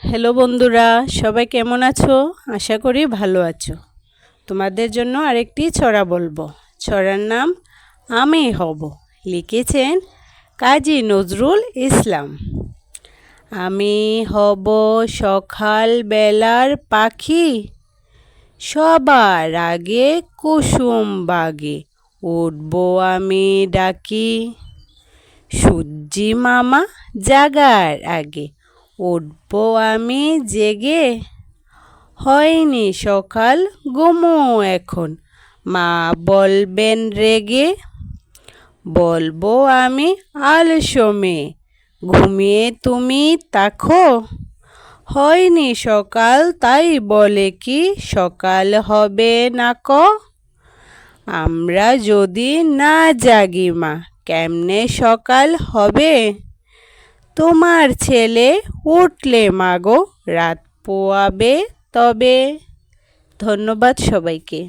Hello বন্ধুরা, সবাই কেমন আছো? আশা করি ভালো আছো। তোমাদের জন্য আরেকটি ছড়া বলব। ছড়ার নাম, আমি হব। লিখেছেন কাজী নজরুল ইসলাম। আমি হব সকাল বেলার পাখি। সবার আগে কুসুম বাগে। উঠবো আমি ডাকি। সূর্যি মামা জাগার আগে। উঠবো আমি জেগে। হয়নি সকাল ঘুমো এখন। মা বলবেন রেগে। বলব আমি আলসমে। ঘুমিয়ে তুমি তাকো হয়নি সকাল, তাই বলে কি সকাল হবে না ক? আমরা যদি না জাগি মা, কেমনে সকাল হবে? তোমার ছেলে উঠলে মাগো রাত পোয়াবে তবে। ধন্যবাদ সবাইকে।